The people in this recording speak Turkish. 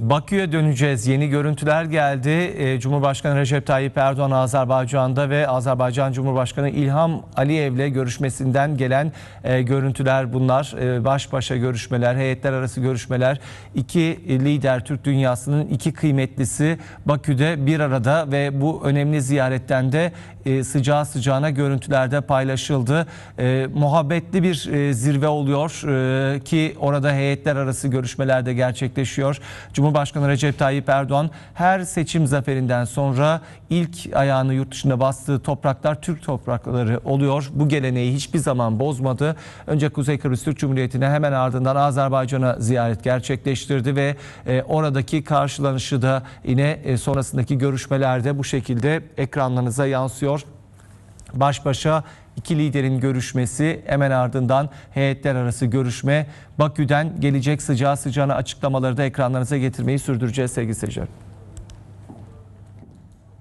Bakü'ye döneceğiz. Yeni görüntüler geldi. Ee, Cumhurbaşkanı Recep Tayyip Erdoğan Azerbaycan'da ve Azerbaycan Cumhurbaşkanı İlham Aliyev'le görüşmesinden gelen e, görüntüler bunlar. E, baş başa görüşmeler, heyetler arası görüşmeler. İki lider Türk dünyasının iki kıymetlisi Bakü'de bir arada ve bu önemli ziyaretten de e, sıcağı sıcağına görüntülerde paylaşıldı. E, muhabbetli bir e, zirve oluyor ki orada heyetler arası görüşmeler de gerçekleşiyor. Cumhurbaşkanı Recep Tayyip Erdoğan her seçim zaferinden sonra ilk ayağını yurt dışında bastığı topraklar Türk toprakları oluyor. Bu geleneği hiçbir zaman bozmadı. Önce Kuzey Kıbrıs Türk Cumhuriyeti'ne hemen ardından Azerbaycan'a ziyaret gerçekleştirdi ve e, oradaki karşılanışı da yine e, sonrasındaki görüşmelerde bu şekilde ekranlarınıza yansıyor baş başa iki liderin görüşmesi hemen ardından heyetler arası görüşme Bakü'den gelecek sıcağı sıcağına açıklamaları da ekranlarınıza getirmeyi sürdüreceğiz sevgili seyirciler.